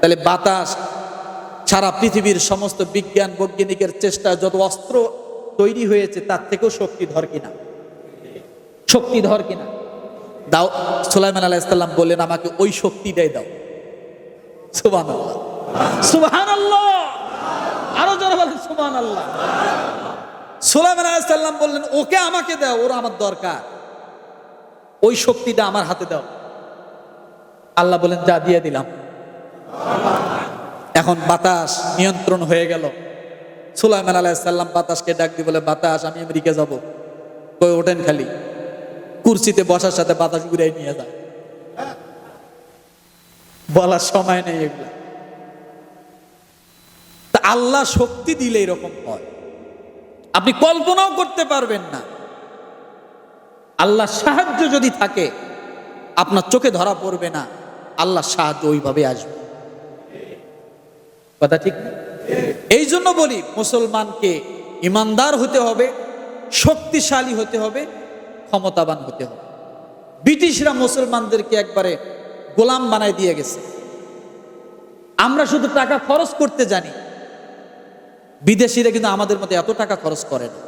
তাহলে বাতাস সারা পৃথিবীর সমস্ত বিজ্ঞান বৈজ্ঞানিকের চেষ্টা যত অস্ত্র তৈরি হয়েছে, তার থেকেও শক্তিধর কিনা? শক্তিধর কিনা? দাও, সুলাইমান আলাইসাল্লাম বললেন, আমাকে ওই শক্তিটাই দাও। সুবান আল্লাহ আল্লাহ আরও জোরে বলেন সুবান আল্লাহ সুলাইমান আলাইসাল্লাম বললেন, ওকে আমাকে দাও, ওরা আমার দরকার। ওই শক্তিটা আমার হাতে দাও। আল্লাহ বলেন, যা দিয়ে দিলাম। এখন বাতাস নিয়ন্ত্রণ হয়ে গেল। সুলাইমান আলাইসাল্লাম বাতাসকে ডাক দিয়ে বলে, বাতাস, আমি আমেরিকা যাব। কই, ওঠেন খালি। কুর্সিতে বসার সাথে বাতাস ঘুরে নিয়ে যায় বলার সময় নেই এগুলো। তা আল্লাহ শক্তি দিলে এরকম হয়। আপনি কল্পনাও করতে পারবেন না। আল্লাহ সাহায্য যদি থাকে, আপনার চোখে ধরা পড়বে না, আল্লাহ সাহায্য ওইভাবে আসবে। কথা ঠিক? এই জন্য বলি, মুসলমানকে ইমানদার হতে হবে, শক্তিশালী হতে হবে, ক্ষমতাবান হতে হবে। ব্রিটিশরা মুসলমানদেরকে একবারে গোলাম বানায় দিয়ে গেছে। আমরা শুধু টাকা খরচ করতে জানি বিদেশিরা কিন্তু আমাদের মধ্যে এত টাকা খরচ করে না।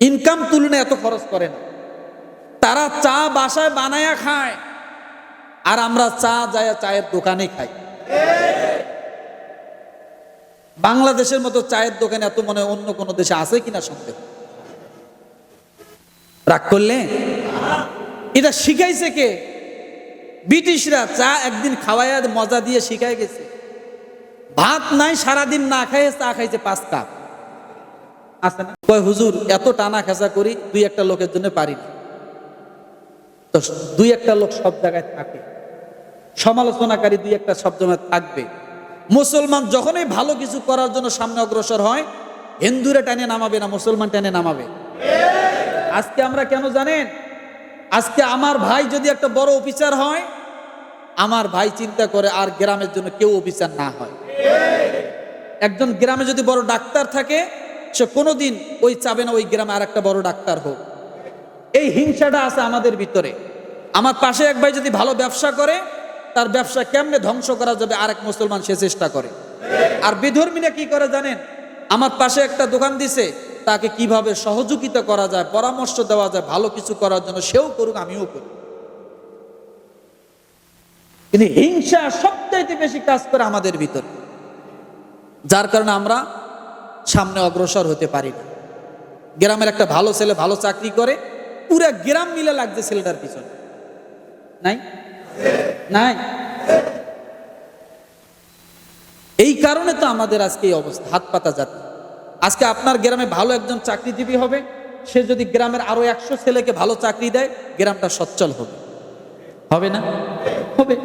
ইনকাম তুলনায় এত খরচ করে না। তারা চা বাসায় বানায়া খায়, আর আমরা চা যায় চায়ের দোকানে খাই। বাংলাদেশের মতো চায়ের দোকানে এত মনে অন্য কোনো দেশে আছে কিনা সন্দেহ? রাগ করলে? এটা শিখাইছে কে? ব্রিটিশরা চা একদিন খাওয়ায় মজা দিয়ে শিখাই গেছে। ভাত নাই, সারাদিন না খাইয়ে চা খাইছে পাঁচ কাপ। আছে না কয়, হুজুর, এত টানা খেসা করি, দুই একটা লোকের জন্য পারি না তো দুই একটা লোক সব জায়গায় থাকে। সমালোচনাকারী দুই একটা সব জায়গায় থাকবে। মুসলমান যখনই ভালো কিছু করার জন্য সামনে অগ্রসর হয়, হিন্দুরা টেনে নামাবে না, মুসলমান টেনে নামাবে। আজকে আমরা কেন জানেন? আজকে আমার ভাই যদি একটা বড় অফিসার হয়, আমার ভাই চিন্তা করে আর গ্রামের জন্য কেউ অফিসার না হয়। একজন গ্রামে যদি বড় ডাক্তার থাকে, সে কোনোদিন ওই চাবে না, ওই গ্রামে আর একটা বড় ডাক্তার হোক। এই হিংসাটা আছে আমাদের ভিতরে। আমার পাশে এক ভাই যদি ভালো ব্যবসা করে, তার ব্যবসা কেমনে ধ্বংস করা যাবে আর এক মুসলমান সে চেষ্টা করে। আর বিধর্মীরা কি করে জানেন? আমার পাশে একটা দোকান দিছে, তাকে কীভাবে সহযোগিতা করা যায়, পরামর্শ দেওয়া যায়, ভালো কিছু করার জন্য সেও করুক, আমিও করি। কিন্তু হিংসা সবচাইতে বেশি কাজ করে আমাদের ভিতরে। যার কারণে আমরা সামনে অগ্রসর হতে পারি না। গ্রামের একটা ভালো ছেলে ভালো চাকরি করে, পুরা গ্রাম মিলে লাগছে ছেলেটার পিছনে। নাই? নাই? এই কারণে তো আমাদের আজকে এই অবস্থা, হাত পাতা জাতি আজকে আপনার গ্রামে ভালো একজন চাকরিজীবী হবে, সে যদি গ্রামের আরও একশো ছেলেকে ভালো চাকরি দেয়, গ্রামটা সচ্ছল হবে। হবে না? হবে।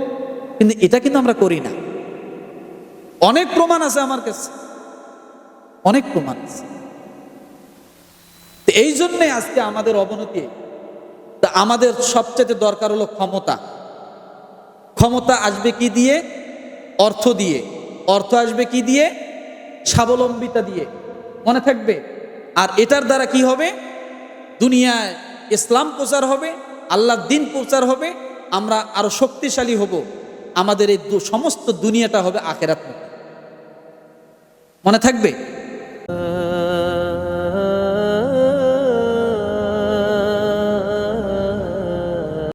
কিন্তু এটা কিন্তু আমরা করি না। অনেক প্রমাণ আছে আমার কাছে। অনেক প্রমাণ আছে। এই জন্যে আজকে আমাদের অবনতি তা আমাদের সবচেয়ে দরকার হলো ক্ষমতা। ক্ষমতা আসবে কি দিয়ে? অর্থ দিয়ে। অর্থ আসবে কি দিয়ে? স্বাবলম্বিতা দিয়ে। মনে থাকবে? আর এটার দ্বারা কি হবে? দুনিয়ায় ইসলাম প্রচার হবে, আল্লাহর দিন প্রচার হবে, আমরা আরও শক্তিশালী হব। আমাদের এই সমস্ত দুনিয়াটা হবে আখেরাত মনে থাকবে?